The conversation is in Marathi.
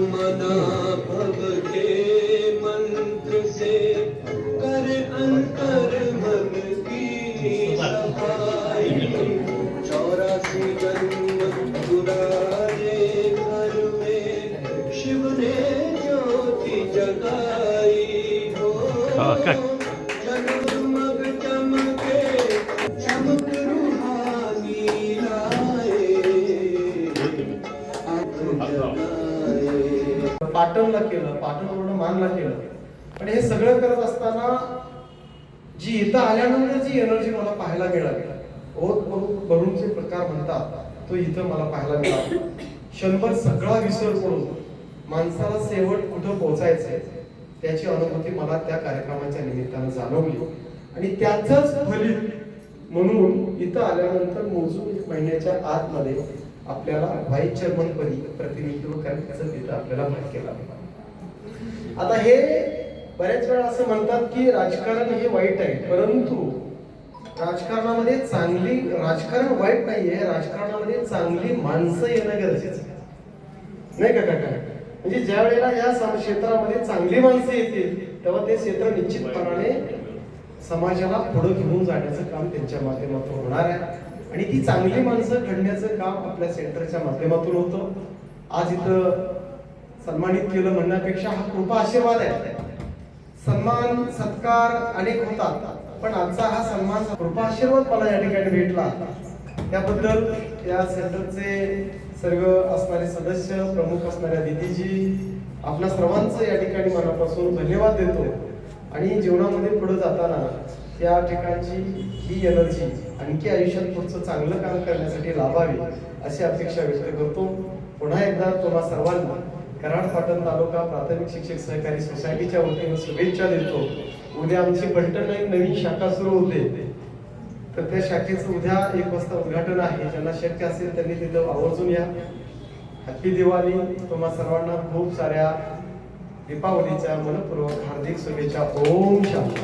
मना भव के मंत्र से कर अंतर मन की सफाई। चौरासी जन्म पुराने घर में शिव ने ज्योति जगाई। हो पाटणला केलं पाटणवरून मानला केलं. आणि हे सगळं करत असताना जी इथं आल्यानंतर जी एनर्जी मला पाहायला मिळाली ओत भरूनचे प्रकार म्हणतात तो इथं मला पाहायला मिळाला. क्षणभर सगळा विसर पडून माणसाला शेवट कुठं पोहोचायचंय त्याची अनुभूती मला त्या कार्यक्रमाच्या निमित्तानं जाणवली. आणि त्याचंच फलित म्हणून इथं आल्यानंतर मोजून एक महिन्याच्या आतमध्ये आपल्याला व्हाईस चेअरमन पदी प्रतिनिधित्व करण्याचं तिथं आपल्याला भाग केला आता हे बऱ्याच वेळा असं म्हणतात की राजकारण हे वाईट आहे परंतु राजकारणामध्ये चांगली राजकारण वाईट नाहीये राजकारणामध्ये चांगली माणसं येणं गरजेचं आहे. नाही का काका? म्हणजे ज्या वेळेला या क्षेत्रामध्ये चांगली माणसं येतील तेव्हा ते क्षेत्र निश्चितपणाने समाजाला पुढे घेऊन जाण्याचं काम त्यांच्या माध्यमातून होणार आहे. आणि ती चांगली माणसं घडण्याचं काम आपल्या सेंटरच्या माध्यमातून होतं. आज इथं सन्मानित केलं म्हणण्यापेक्षा हा कृपा आशीर्वाद आहे. सन्मान सत्कार अनेक होतात पण आजचा हा सन्मान कृपा आशीर्वाद मला या ठिकाणी भेटला. त्याबद्दल या सेंटरचे सर्व असणारे सदस्य प्रमुख असणाऱ्या दिदीजी आपल्या सर्वांचं या ठिकाणी मनापासून धन्यवाद देतो. आणि जीवनामध्ये पुढे जाताना त्या ठिकाणची ही एनर्जी आणखी आयुष्यात पुढचं चांगलं काम करण्यासाठी लाभावी अशी अपेक्षा व्यक्त करतो. पुन्हा एकदा तुम्हा सर्वांना कराड पाटण तालुका प्राथमिक शिक्षक सहकारी सोसायटीच्या वतीनं शुभेच्छा देतो. उद्या आमची बंटन एक नवीन शाखा सुरू होते. तर त्या शाखेचं उद्या एक वाजता उद्घाटन आहे. ज्यांना शक्य असेल त्यांनी तिथं आवर्जून या. हॅपी दिवाळी. तुम्हा सर्वांना खूप साऱ्या दीपावलीच्या मनपूर्वक हार्दिक शुभेच्छा. ओम शांती.